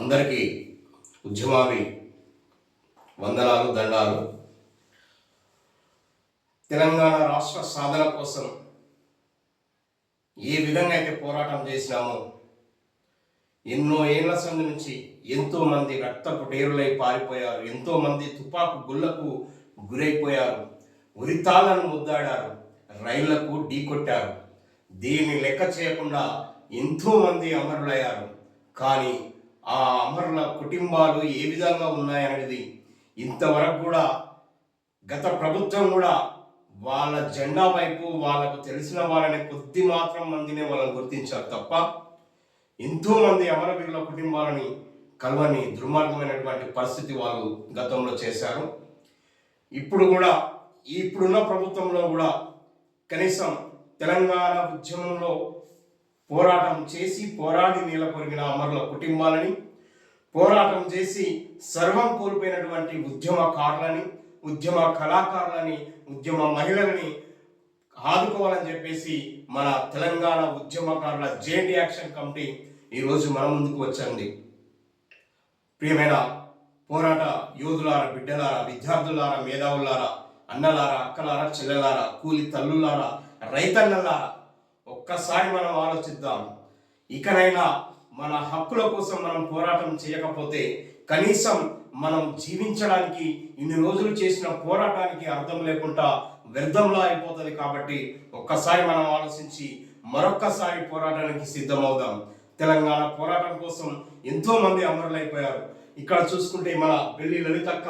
అందరికీ ఉద్యమావి వందనాలు దండాలు. తెలంగాణ రాష్ట్ర సాధన కోసం ఏ విధంగా అయితే పోరాటం చేసినామో ఎన్నో ఏళ్ళ సంఘం నుంచి ఎంతోమంది రక్తపు డేరులై పారిపోయారు ఎంతోమంది తుపాకు గుళ్ళకు గురైపోయారు ఉరితాలను ముద్దాడారు రైళ్ళకు ఢీకొట్టారు దీన్ని లెక్క చేయకుండా ఎంతోమంది అమరులయ్యారు. కానీ ఆ అమరుల కుటుంబాలు ఏ విధంగా ఉన్నాయనేది ఇంతవరకు కూడా గత ప్రభుత్వం కూడా వాళ్ళ జెండా వైపు వాళ్ళకు తెలిసిన వాళ్ళని కొద్ది మాత్రం మందినే వాళ్ళని గుర్తించారు తప్ప ఎంతోమంది అమరవీరుల కుటుంబాలని కలవని దుర్మార్గమైనటువంటి పరిస్థితి వాళ్ళు గతంలో చేశారు. ఇప్పుడు కూడా ఇప్పుడున్న ప్రభుత్వంలో కూడా కనీసం తెలంగాణ ఉద్యమంలో పోరాటం చేసి పోరాడి నీళ్ళ కొరిగిన అమరుల కుటుంబాలని పోరాటం చేసి సర్వం కోల్పోయినటువంటి ఉద్యమకారులని ఉద్యమ కళాకారులని ఉద్యమ మహిళలని ఆదుకోవాలని చెప్పేసి మన తెలంగాణ ఉద్యమకారుల జేఎండి యాక్షన్ కమిటీ ఈరోజు మన ముందుకు వచ్చింది ప్రియమైన పోరాట యోధులారా బిడ్డలారా విద్యార్థులారా మేధావులారా అన్నలారా అక్కలారా చెల్లెలారా కూలి తల్లులారా రైతన్నలారా ఒక్కసారి మనం ఆలోచిద్దాం. ఇకనైనా మన హక్కుల కోసం మనం పోరాటం చేయకపోతే కనీసం మనం జీవించడానికి ఇన్ని రోజులు చేసిన పోరాటానికి అర్థం లేకుండా వ్యర్థంలా అయిపోతుంది కాబట్టి ఒక్కసారి మనం ఆలోచించి మరొక్కసారి పోరాటానికి సిద్ధమవుదాం. తెలంగాణ పోరాటం కోసం ఎంతో మంది అమరులైపోయారు. ఇక్కడ చూసుకుంటే మన పెళ్ళి లలితక్క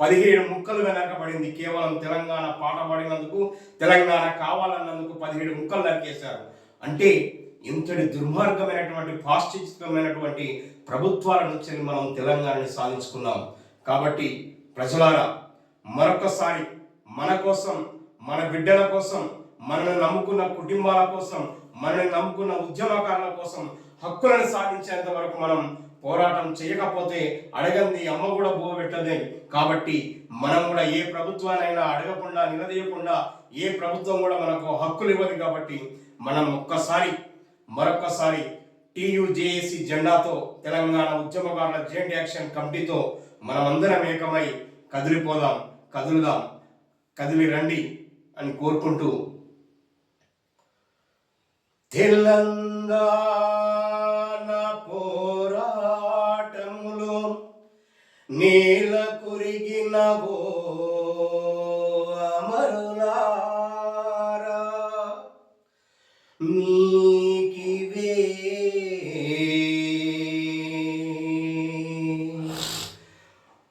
పదిహేడు ముక్కలు వెనకబడింది. కేవలం తెలంగాణ పాట పాడినందుకు తెలంగాణ కావాలన్నందుకు పదిహేడు ముక్కలు నరికేశారు. అంటే ఇంతటి దుర్మార్గమైనటువంటి పాశ్చిత్యమైనటువంటి ప్రభుత్వాల నుంచి మనం తెలంగాణని సాధించుకున్నాం. కాబట్టి ప్రజలారా మరొకసారి మన కోసం మన బిడ్డల కోసం మనల్ని నమ్ముకున్న కుటుంబాల కోసం మనల్ని నమ్ముకున్న ఉద్యమకారుల కోసం హక్కులను సాధించేంత వరకు మనం పోరాటం చేయకపోతే అడగంది అమ్మ కూడా బోబెట్టదే కాబట్టి మనం కూడా ఏ ప్రభుత్వానైనా అడగకుండా నిలదీయకుండా ఏ ప్రభుత్వం కూడా మనకు హక్కులు ఇవ్వదు కాబట్టి మనం ఒక్కసారి మరొక్కసారి టీయూజేఏసీ జెండాతో తెలంగాణ ఉద్యమకారుల జాయింట్ యాక్షన్ కమిటీతో మనమందరం ఏకమై కదిలిపోదాం కదులుదాం కదిలి రండి అని కోరుకుంటూ తెలంగాణ নীল করি গিনাব আমার মিকিবে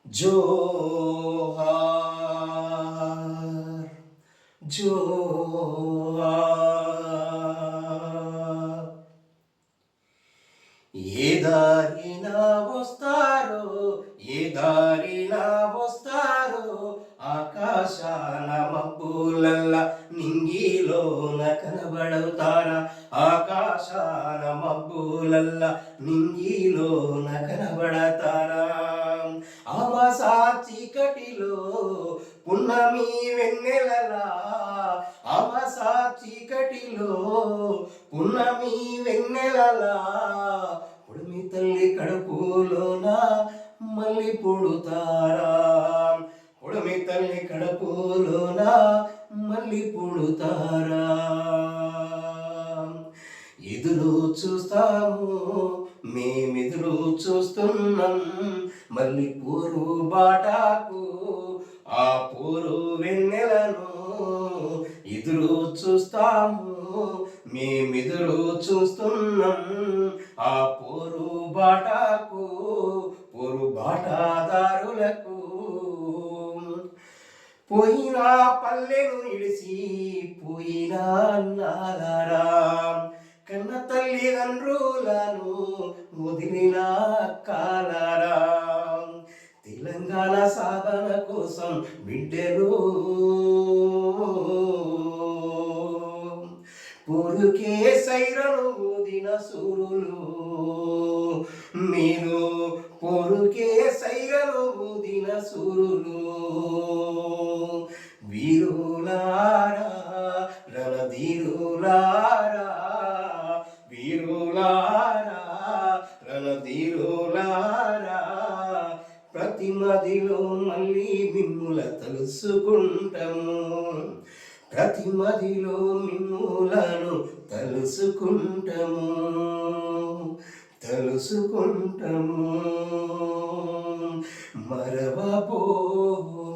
জোহার জোহার। ইদারি ఆకాశాన మబ్బులల్ల నింగిలోన కనబడవుతారా ఆకాశాన మబ్బులల్ల నింగిలోన కనబడతారా అమసా చీకటిలో పున్నమి వెన్నెలలా. అమసా చీకటిలో పున్నమి వెన్నెలలా. పుడిమి తల్లి కడుపులోన మళ్ళీ పుడుతారా పుడిమి తల్లి కడుపులోన మళ్ళీ పుడుతారా ఎదురు చూస్తాము మేమెదురు చూస్తున్నాం మళ్ళీ పూరు బాటాకు ఆ పూరు వెన్నెలను ఎదురు చూస్తాము మేమెదురు చూస్తున్నాం ఆ పూరు బాటా పోయినా పల్లెను ఇడిసి పోయినా నాదారా కన్న తల్లిదండ్రులను వదిలిన కాలారా. తెలంగాణ సాధన కోసం బిడ్డలు పొరుకే సైరను ఊదిన సూరులు మీరు పొరుకే సైరను ఊదిన సూరులు. మదిలో మళ్ళీ మిమ్ముల తలుసుకుంటాము. ప్రతి మదిలో మిమ్ములను తలుసుకుంటాము. తలుసుకుంటాము. మరవబోము.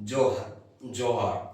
మరవబోము జోహార్